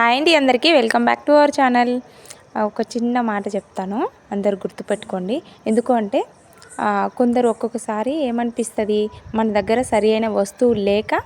Hi అండి అందరికీ. Welcome back to our channel. ఒక చిన్న మాట చెప్తాను. అందరు గుర్తుపెట్టుకోండి. ఎందుకు అంటే కొందరు ఒక్కొక్కసారి ఏమనిపిస్తుంది మన దగ్గర సరి అయిన వస్తువు లేక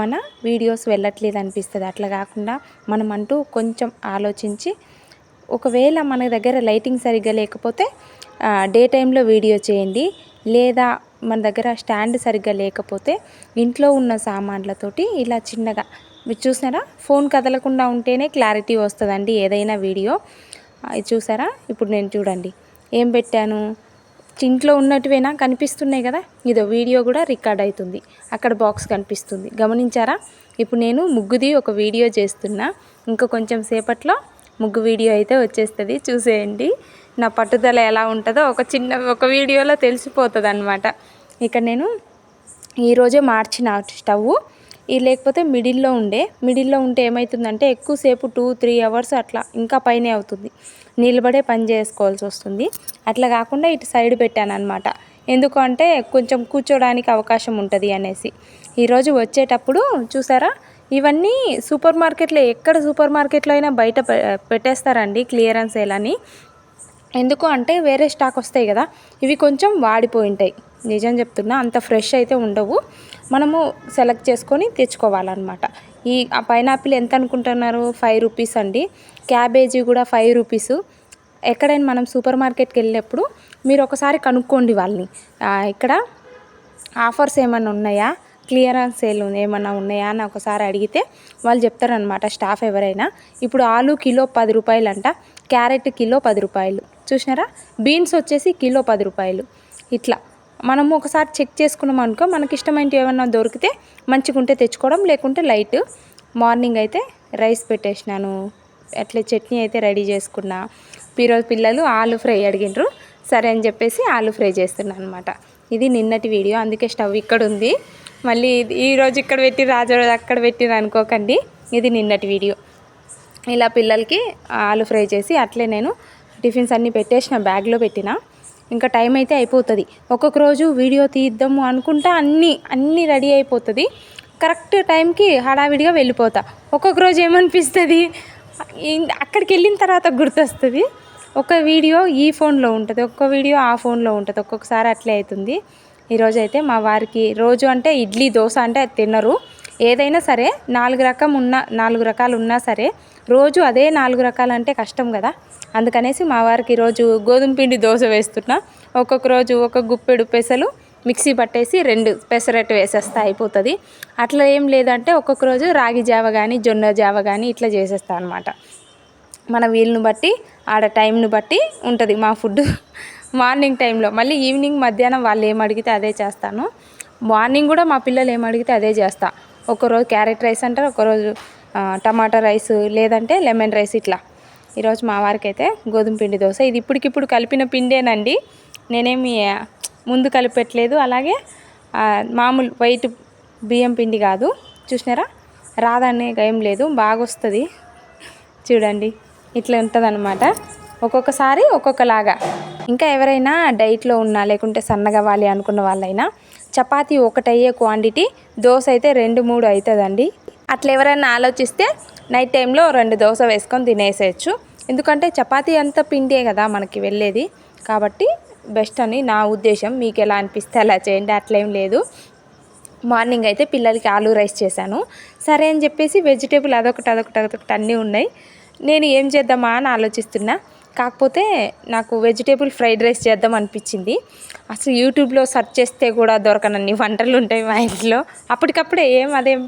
మన వీడియోస్ వెళ్ళట్లేదు అనిపిస్తుంది. అట్లా కాకుండా మనం అంటూ కొంచెం ఆలోచించి ఒకవేళ మన దగ్గర లైటింగ్ సరిగ్గా లేకపోతే డే టైంలో వీడియో చేయండి. లేదా మన దగ్గర స్టాండ్ సరిగ్గా లేకపోతే ఇంట్లో ఉన్న సామాన్లతోటి ఇలా చిన్నగా మీరు చూసారా? ఫోన్ కదలకుండా ఉంటేనే క్లారిటీ వస్తుందండి ఏదైనా వీడియో. ఇది చూసారా? ఇప్పుడు నేను చూడండి. ఏం పెట్టాను? ఇంట్లో ఉన్నట్టువేనా కనిపిస్తున్నాయి కదా? ఇదో వీడియో కూడా రికార్డ్ అవుతుంది అక్కడ బాక్స్ కనిపిస్తుంది. గమనించారా? ఇప్పుడు నేను ముగ్గుది ఒక వీడియో చేస్తున్నా. ఇంకా కొంచెం సేపట్లో ముగ్గు వీడియో అయితే వచ్చేస్తుంది. చూసేయండి. నా పట్టుదల ఎలా ఉంటుందో ఒక చిన్న ఒక వీడియోలో తెలిసిపోతుంది అనమాట ఇక్కడ నేను ఈరోజే మార్చిన స్టవ్ ఇది లేకపోతే మిడిల్లో ఉండే మిడిల్లో ఉంటే ఏమవుతుందంటే ఎక్కువసేపు టూ త్రీ అవర్స్ అట్లా ఇంకా పైనే అవుతుంది. నిలబడే పని చేసుకోవాల్సి వస్తుంది. అట్లా కాకుండా ఇటు సైడ్ పెట్టాను అనమాట ఎందుకంటే కొంచెం కూర్చోడానికి అవకాశం ఉంటుంది అనేసి. ఈరోజు వచ్చేటప్పుడు చూసారా? ఇవన్నీ సూపర్ మార్కెట్లో ఎక్కడ సూపర్ మార్కెట్లో అయినా బయట పెట్టేస్తారండి క్లియరెన్స్ సేల్ ఎందుకు అంటే వేరే స్టాక్ వస్తాయి కదా ఇవి కొంచెం వాడిపోయి ఉంటాయి. నిజం చెప్తున్నా అంత ఫ్రెష్ అయితే ఉండవు. మనము సెలెక్ట్ చేసుకొని తెచ్చుకోవాలన్నమాట. ఈ ఆ పైనాపిల్ ఎంత అనుకుంటున్నారు? ఫైవ్ రూపీస్ అండి. క్యాబేజీ కూడా ఫైవ్ రూపీస్. ఎక్కడైనా మనం సూపర్ మార్కెట్కి వెళ్ళినప్పుడు మీరు ఒకసారి కనుక్కోండి వాళ్ళని. ఇక్కడ ఆఫర్స్ ఏమైనా ఉన్నాయా? క్లియరెన్స్ సేల్ ఏమన్నా ఉన్నాయా అని ఒకసారి అడిగితే వాళ్ళు చెప్తారనమాట స్టాఫ్ ఎవరైనా. ఇప్పుడు ఆలు కిలో పది రూపాయలు అంట క్యారెట్ కిలో పది రూపాయలు. చూసినారా? బీన్స్ వచ్చేసి కిలో పది రూపాయలు. ఇట్లా. మనము ఒకసారి చెక్ చేసుకున్నాం అనుకో మనకి ఇష్టమైనవి ఏమన్నా దొరికితే మంచిగా ఉంటే తెచ్చుకోవడం లేకుంటే లైట్. మార్నింగ్ అయితే రైస్ పెట్టేసినాను. అట్లే చట్నీ అయితే రెడీ చేసుకున్నా. ఈరోజు పిల్లలు ఆలు ఫ్రై అడిగినారు సరే అని చెప్పేసి ఆలు ఫ్రై చేస్తున్నాను అనమాట ఇది నిన్నటి వీడియో అందుకే స్టవ్ ఇక్కడ ఉంది. మళ్ళీ ఈరోజు ఇక్కడ పెట్టి రాజు అక్కడ పెట్టిన అనుకోకండి. ఇది నిన్నటి వీడియో. ఇలా పిల్లలకి ఆలు ఫ్రై చేసి అట్లే నేను టిఫిన్స్ అన్నీ పెట్టేసిన బ్యాగ్లో పెట్టిన. ఇంకా టైం అయితే అయిపోతుంది. ఒక్కొక్క రోజు వీడియో తీద్దాము అనుకుంటా అన్నీ అన్నీ రెడీ అయిపోతుంది. కరెక్ట్ టైంకి హడావిడిగా వెళ్ళిపోతా. ఒక్కొక్క రోజు ఏమనిపిస్తుంది? అక్కడికి వెళ్ళిన తర్వాత గుర్తొస్తుంది. ఒక వీడియో ఈ ఫోన్లో ఉంటుంది ఒక్క వీడియో ఆ ఫోన్లో ఉంటుంది. ఒక్కొక్కసారి అట్లే అవుతుంది. ఈరోజు అయితే మా వారికి రోజు అంటే ఇడ్లీ దోశ అంటే తినరు. ఏదైనా సరే నాలుగు రకం ఉన్న నాలుగు రకాలు ఉన్నా సరే రోజు అదే నాలుగు రకాలు అంటే కష్టం కదా. అందుకనేసి మా వారికి ఈరోజు గోధుమ పిండి దోశ వేస్తున్నా. ఒక్కొక్క రోజు ఒక గుప్పెడు పెసలు మిక్సీ పట్టేసి రెండు పెసరట్టు వేసేస్తా అయిపోతుంది. అట్లా ఏం లేదంటే ఒక్కొక్క రోజు రాగి జావ కానీ జొన్న జావ కానీ ఇట్లా చేసేస్తా అనమాట మన వీలును బట్టి ఆడ టైంను బట్టి ఉంటుంది మా ఫుడ్ మార్నింగ్ టైంలో మళ్ళీ ఈవినింగ్ మధ్యాహ్నం వాళ్ళు ఏం అడిగితే అదే చేస్తాను. మార్నింగ్ కూడా మా పిల్లలు ఏం అడిగితే అదే చేస్తా. ఒకరోజు క్యారెట్ రైస్ అంటారు ఒకరోజు టమాటా రైస్ లేదంటే లెమన్ రైస్ ఇట్లా. ఈరోజు మా వారికి అయితే గోధుమ పిండి దోశ. ఇది ఇప్పటికిప్పుడు కలిపిన పిండేనండి. నేనేమి ముందు కలిపెట్టలేదు. అలాగే మామూలు వైట్ బియ్యం పిండి కాదు. చూసినారా? రాదనే ఏం లేదు. బాగా వస్తుంది చూడండి ఇట్లా ఉంటుందన్నమాట. ఒక్కొక్కసారి ఒక్కొక్కలాగా. ఇంకా ఎవరైనా డైట్లో ఉన్నా లేకుంటే సన్నగవ్వాలి అనుకున్న వాళ్ళైనా చపాతీ ఒకటయ్యే క్వాంటిటీ దోశ అయితే రెండు మూడు అవుతుందండి అట్లా ఎవరైనా ఆలోచిస్తే నైట్ టైంలో రెండు దోశ వేసుకొని తినేసేయచ్చు. ఎందుకంటే చపాతీ అంతా పిండే కదా మనకి వెళ్ళేది. కాబట్టి బెస్ట్ అని నా ఉద్దేశం. మీకు ఎలా అనిపిస్తే అలా చేయండి. అట్లేం లేదు. మార్నింగ్ అయితే పిల్లలకి ఆలూ రైస్ చేశాను. సరే అని చెప్పేసి వెజిటేబుల్ అదొకటి అదొకటి అదొకటి అన్నీ ఉన్నాయి. నేను ఏం చేద్దామా అని ఆలోచిస్తున్నా. కాకపోతే నాకు వెజిటేబుల్ ఫ్రైడ్ రైస్ చేద్దాం అనిపించింది. అసలు యూట్యూబ్లో సెర్చ్ చేస్తే కూడా దొరకనన్ని వంటలు ఉంటాయి మా ఇంట్లో. అప్పటికప్పుడే ఏం అదేం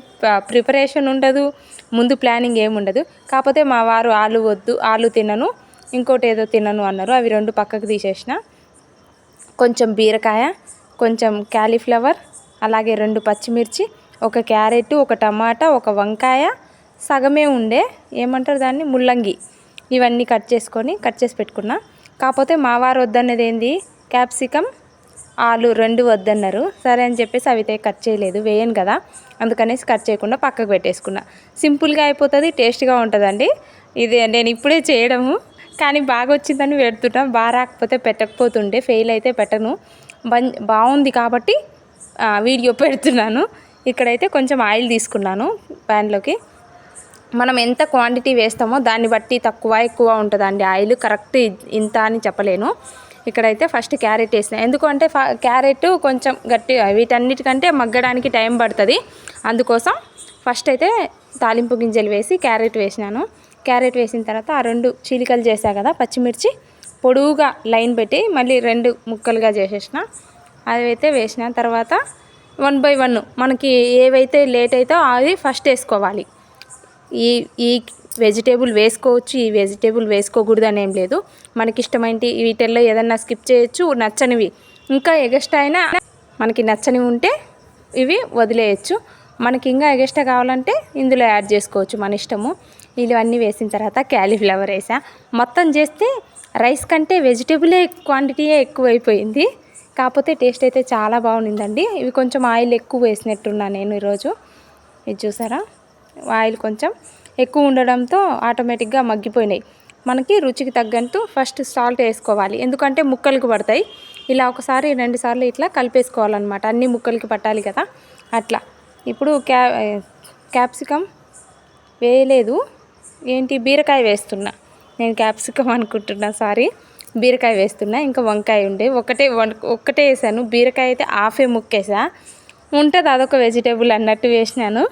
ప్రిపరేషన్ ఉండదు ముందు ప్లానింగ్ ఏమి ఉండదు. కాకపోతే మా వారు ఆలు వద్దు ఆలు తినను ఇంకోటి ఏదో తినను అన్నారు. అవి రెండు పక్కకు తీసేసిన. కొంచెం బీరకాయ కొంచెం క్యాలీఫ్లవర్ అలాగే రెండు పచ్చిమిర్చి ఒక క్యారెట్ ఒక టమాటా ఒక వంకాయ సగమే ఉండే ఏమంటారు దాన్ని? ముల్లంగి. ఇవన్నీ కట్ చేసుకొని కట్ చేసి పెట్టుకున్నా. కాకపోతే మా వారు వద్దన్నది ఏంది? క్యాప్సికమ్ ఆలు రెండు వద్దన్నారు. సరే అని చెప్పేసి అవి అయితే కట్ చేయలేదు వేయను కదా. అందుకనేసి కట్ చేయకుండా పక్కకు పెట్టేసుకున్నా. సింపుల్గా అయిపోతుంది టేస్ట్గా ఉంటుందండి. ఇది నేను ఇప్పుడే చేయడము. కానీ బాగా వచ్చిందని పెడుతుంటా బాగా రాకపోతే పెట్టకపోతుండే ఫెయిల్ అయితే పెట్టను. బాగుంది కాబట్టి వీడియో పెడుతున్నాను. ఇక్కడైతే కొంచెం ఆయిల్ తీసుకున్నాను ప్యాన్లోకి. మనం ఎంత క్వాంటిటీ వేస్తామో దాన్ని బట్టి తక్కువ ఎక్కువ ఉంటుందండి. ఆయిల్ కరెక్ట్ ఇంత అని చెప్పలేను. ఇక్కడైతే ఫస్ట్ క్యారెట్ వేసిన. ఎందుకంటే ఫ- క్యారెట్ కొంచెం గట్టి వీటన్నిటికంటే మగ్గడానికి టైం పడుతుంది. అందుకోసం ఫస్ట్ అయితే తాలింపు గింజలు వేసి క్యారెట్ వేసినాను. క్యారెట్ వేసిన తర్వాత ఆ రెండు చీలికలు చేసా కదా పచ్చిమిర్చి పొడువుగా లైన్ పెట్టి మళ్ళీ రెండు ముక్కలుగా చేసేసిన. అవి అయితే వేసిన తర్వాత వన్ బై వన్ మనకి ఏవైతే లేట్ అవుతో అది ఫస్ట్ వేసుకోవాలి. ఈ ఈ వెజిటేబుల్ వేసుకోవచ్చు ఈ వెజిటేబుల్ వేసుకోకూడదు అని ఏం లేదు. మనకి ఇష్టమైన వీటిల్లో ఏదన్నా స్కిప్ చేయొచ్చు నచ్చనివి. ఇంకా ఎగస్ట్రా అయినా మనకి నచ్చనివి ఉంటే ఇవి వదిలేయచ్చు. మనకి ఇంకా ఎగస్ట్రా కావాలంటే ఇందులో యాడ్ చేసుకోవచ్చు మన ఇష్టము. ఇవన్నీ వేసిన తర్వాత క్యాలీఫ్లవర్ వేసా. మొత్తం చేస్తే రైస్ కంటే వెజిటేబులే క్వాంటిటీయే ఎక్కువైపోయింది. కాకపోతే టేస్ట్ అయితే చాలా బాగుండిందండి. ఇవి కొంచెం ఆయిల్ ఎక్కువ వేసినట్టున్నా నేను ఈరోజు. ఇది చూసారా? ఆయిల్ కొంచెం ఎక్కువ ఉండడంతో ఆటోమేటిక్గా మగ్గిపోయినాయి. మనకి రుచికి తగ్గంతు ఫస్ట్ సాల్ట్ వేసుకోవాలి. ఎందుకంటే ముక్కలకు పడతాయి. ఇలా ఒకసారి రెండు సార్లు ఇట్లా కలిపేసుకోవాలన్నమాట. అన్ని ముక్కలకి పట్టాలి కదా. అట్లా. ఇప్పుడు క్యా క్యాప్సికమ్ వేయలేదు. ఏంటి? బీరకాయ వేస్తున్నా. నేను క్యాప్సికమ్ అనుకుంటున్నా సారీ. బీరకాయ వేస్తున్నా. ఇంకా వంకాయ ఉండే. ఒకటే ఒక్కటే వేసాను. బీరకాయ అయితే హాఫే ముక్కేసా. ఉంటుంది అదొక వెజిటేబుల్ అన్నట్టు వేసినాను.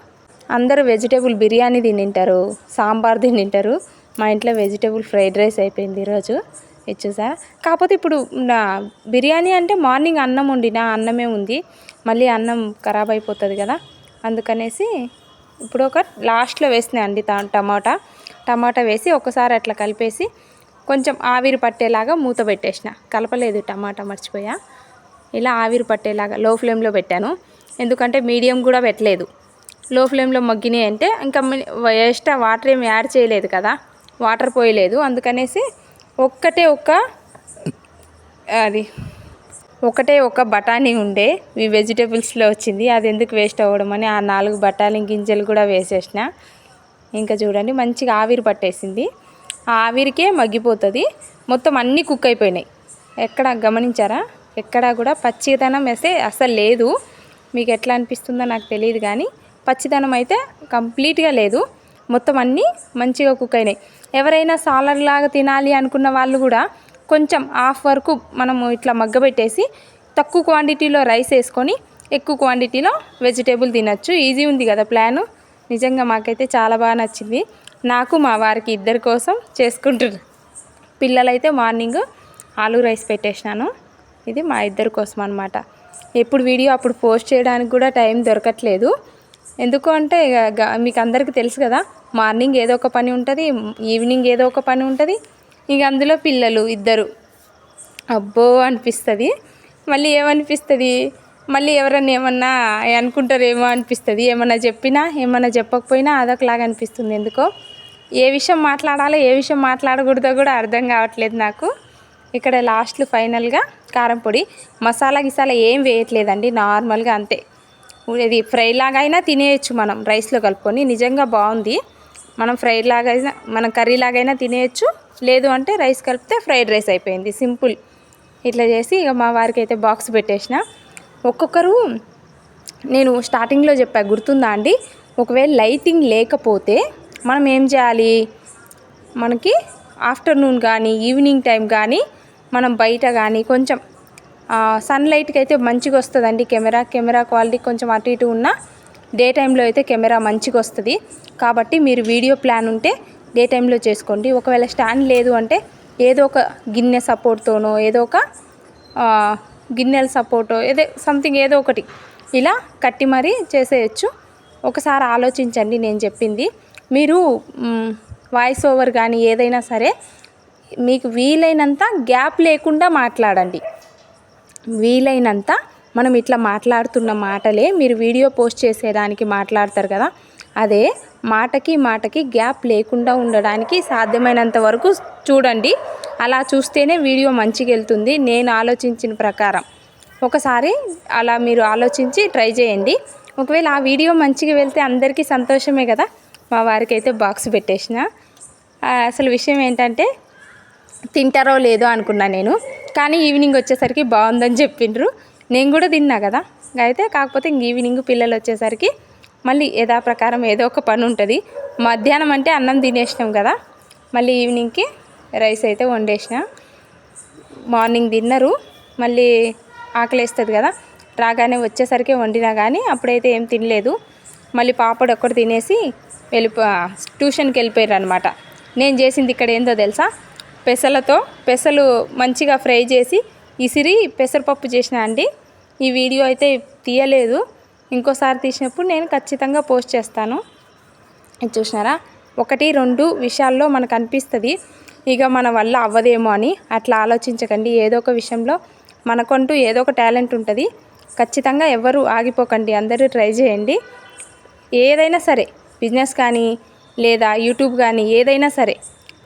అందరూ వెజిటేబుల్ బిర్యానీ తినింటారు సాంబార్ తినింటారు. మా ఇంట్లో వెజిటేబుల్ ఫ్రైడ్ రైస్ అయిపోయింది ఈరోజు. ఇచ్చేసా కాకపోతే ఇప్పుడు నా బిర్యానీ అంటే మార్నింగ్ అన్నం ఉండినా అన్నమే ఉంది. మళ్ళీ అన్నం ఖరాబ్ అయిపోతుంది కదా. అందుకనేసి ఇప్పుడు ఒక లాస్ట్లో వేసినా అండి ట- టమాటా. టమాటా వేసి ఒకసారి అట్లా కలిపేసి కొంచెం ఆవిరి పట్టేలాగా మూత పెట్టేసిన. కలపలేదు టమాటా మర్చిపోయా. ఇలా ఆవిరి పట్టేలాగా లో ఫ్లేమ్లో పెట్టాను. ఎందుకంటే మీడియం కూడా పెట్టలేదు. లో ఫ్లేమ్లో మగ్గినాయి అంటే ఇంకా ఎక్స్ట్రా వాటర్ ఏమి యాడ్ చేయలేదు కదా. వాటర్ పోయలేదు. అందుకనేసి ఒక్కటే ఒక్క అది ఒకటే ఒక బఠానీ ఉండే. ఈ వెజిటేబుల్స్లో వచ్చింది. అది ఎందుకు వేస్ట్ అవ్వడం అని ఆ నాలుగు బఠానీ గింజలు కూడా వేసేసిన. ఇంకా చూడండి మంచిగా ఆవిరి పట్టేసింది. ఆ ఆవిరికే మగ్గిపోతుంది. మొత్తం అన్నీ కుక్ అయిపోయినాయి. ఎక్కడ గమనించారా? ఎక్కడా కూడా పచ్చిదనం వేస్తే అసలు లేదు. మీకు ఎట్లా అనిపిస్తుందో నాకు తెలియదు కానీ పచ్చిదనం అయితే కంప్లీట్గా లేదు. మొత్తం అన్నీ మంచిగా కుక్ అయినాయి. ఎవరైనా సాలడ్ లాగా తినాలి అనుకున్న వాళ్ళు కూడా కొంచెం హాఫ్ వరకు మనము ఇట్లా మగ్గబెట్టేసి తక్కువ క్వాంటిటీలో రైస్ వేసుకొని ఎక్కువ క్వాంటిటీలో వెజిటేబుల్ తినచ్చు. ఈజీ ఉంది కదా ప్లాను. నిజంగా మాకైతే చాలా బాగా నచ్చింది. నాకు మా వారికి ఇద్దరి కోసం చేసుకుంటున్నారు పిల్లలైతే మార్నింగ్ ఆలూ రైస్ పెట్టేసినాను. ఇది మా ఇద్దరి కోసం అనమాట ఎప్పుడు వీడియో అప్పుడు పోస్ట్ చేయడానికి కూడా టైం దొరకట్లేదు. ఎందుకు అంటే ఇక గ- మీకు అందరికీ తెలుసు కదా మార్నింగ్ ఏదో ఒక పని ఉంటుంది ఈవినింగ్ ఏదో ఒక పని ఉంటుంది ఇక అందులో పిల్లలు ఇద్దరు. అబ్బో అనిపిస్తుంది. మళ్ళీ ఏమనిపిస్తుంది? మళ్ళీ ఎవరన్నా ఏమన్నా అనుకుంటారేమో అనిపిస్తుంది. ఏమన్నా చెప్పినా ఏమన్నా చెప్పకపోయినా అదొకలాగా అనిపిస్తుంది. ఎందుకో? ఏ విషయం మాట్లాడాలో ఏ విషయం మాట్లాడకూడదో కూడా అర్థం కావట్లేదు నాకు. ఇక్కడ లాస్ట్లో ఫైనల్గా కారం పొడి మసాలా గిసాలా ఏం వేయట్లేదండి నార్మల్గా అంతే. ఇది ఫ్రై లాగా అయినా తినేయచ్చు మనం రైస్లో కలుపుకొని. నిజంగా బాగుంది. మనం ఫ్రై లాగా అయినా మనం కర్రీ లాగైనా తినేయచ్చు. లేదు అంటే రైస్ కలిపితే ఫ్రైడ్ రైస్ అయిపోయింది. సింపుల్. ఇట్లా చేసి ఇక మా వారికి అయితే బాక్స్ పెట్టేసిన. ఒక్కొక్కరు నేను స్టార్టింగ్లో చెప్పా గుర్తుందా అండి? ఒకవేళ లైటింగ్ లేకపోతే మనం ఏం చేయాలి? మనకి ఆఫ్టర్నూన్ కానీ ఈవినింగ్ టైం కానీ మనం బయట కానీ కొంచెం సన్లైట్కి అయితే మంచిగా వస్తుందండి కెమెరా. కెమెరా క్వాలిటీ కొంచెం అటు ఇటు ఉన్న డే టైంలో అయితే కెమెరా మంచిగా వస్తుంది. కాబట్టి మీరు వీడియో ప్లాన్ ఉంటే డే టైంలో చేసుకోండి. ఒకవేళ స్టాండ్ లేదు అంటే ఏదో ఒక గిన్నె సపోర్ట్తోనో ఏదో ఒక గిన్నెల సపోర్టో ఏదో సంథింగ్ ఏదో ఒకటి ఇలా కట్టి మరీ చేసేయచ్చు. ఒకసారి ఆలోచించండి నేను చెప్పింది. మీరు వాయిస్ ఓవర్ కానీ ఏదైనా సరే మీకు వీలైనంత గ్యాప్ లేకుండా మాట్లాడండి. వీలైనంత మనం ఇట్లా మాట్లాడుతున్న మాటలే మీరు వీడియో పోస్ట్ చేసేదానికి మాట్లాడతారు కదా. అదే మాటకి మాటకి గ్యాప్ లేకుండా ఉండడానికి సాధ్యమైనంత వరకు చూడండి. అలా చూస్తేనే వీడియో మంచిగా వెళ్తుంది నేను ఆలోచించిన ప్రకారం. ఒకసారి అలా మీరు ఆలోచించి ట్రై చేయండి. ఒకవేళ ఆ వీడియో మంచిగా వెళ్తే అందరికీ సంతోషమే కదా. మా వారికి అయితే బాక్స్ పెట్టేసిన. అసలు విషయం ఏంటంటే తింటారో లేదో అనుకున్నా నేను. కానీ ఈవినింగ్ వచ్చేసరికి బాగుందని చెప్పిండ్రు. నేను కూడా తిన్నా కదా. అయితే కాకపోతే ఇంక ఈవినింగ్ పిల్లలు వచ్చేసరికి మళ్ళీ యథాప్రకారం ఏదో ఒక పని ఉంటుంది. మధ్యాహ్నం అంటే అన్నం తినేసినాం కదా. మళ్ళీ ఈవినింగ్కి రైస్ అయితే వండేసిన. మార్నింగ్ తిన్నరు. మళ్ళీ ఆకలేస్తుంది కదా. రాగానే వచ్చేసరికి వండినా కానీ అప్పుడైతే ఏం తినలేదు. మళ్ళీ పాపడు ఒక్కటి తినేసి వెళ్ళిపో ట్యూషన్కి వెళ్ళిపోయారు అనమాట నేను చేసింది ఇక్కడ ఏందో తెలుసా? పెసలతో పెసలు మంచిగా ఫ్రై చేసి ఇసిరి పెసరపప్పు చేసిన అండి. ఈ వీడియో అయితే తీయలేదు. ఇంకోసారి తీసినప్పుడు నేను ఖచ్చితంగా పోస్ట్ చేస్తాను. ఇది చూసినారా? ఒకటి రెండు విషయాల్లో మనకు అనిపిస్తుంది. ఇక మన వల్ల అవ్వదేమో అని అట్లా ఆలోచించకండి. ఏదో ఒక విషయంలో మనకంటూ ఏదో ఒక టాలెంట్ ఉంటుంది. ఖచ్చితంగా ఎవరు ఆగిపోకండి. అందరూ ట్రై చేయండి. ఏదైనా సరే బిజినెస్ కానీ లేదా యూట్యూబ్ కానీ ఏదైనా సరే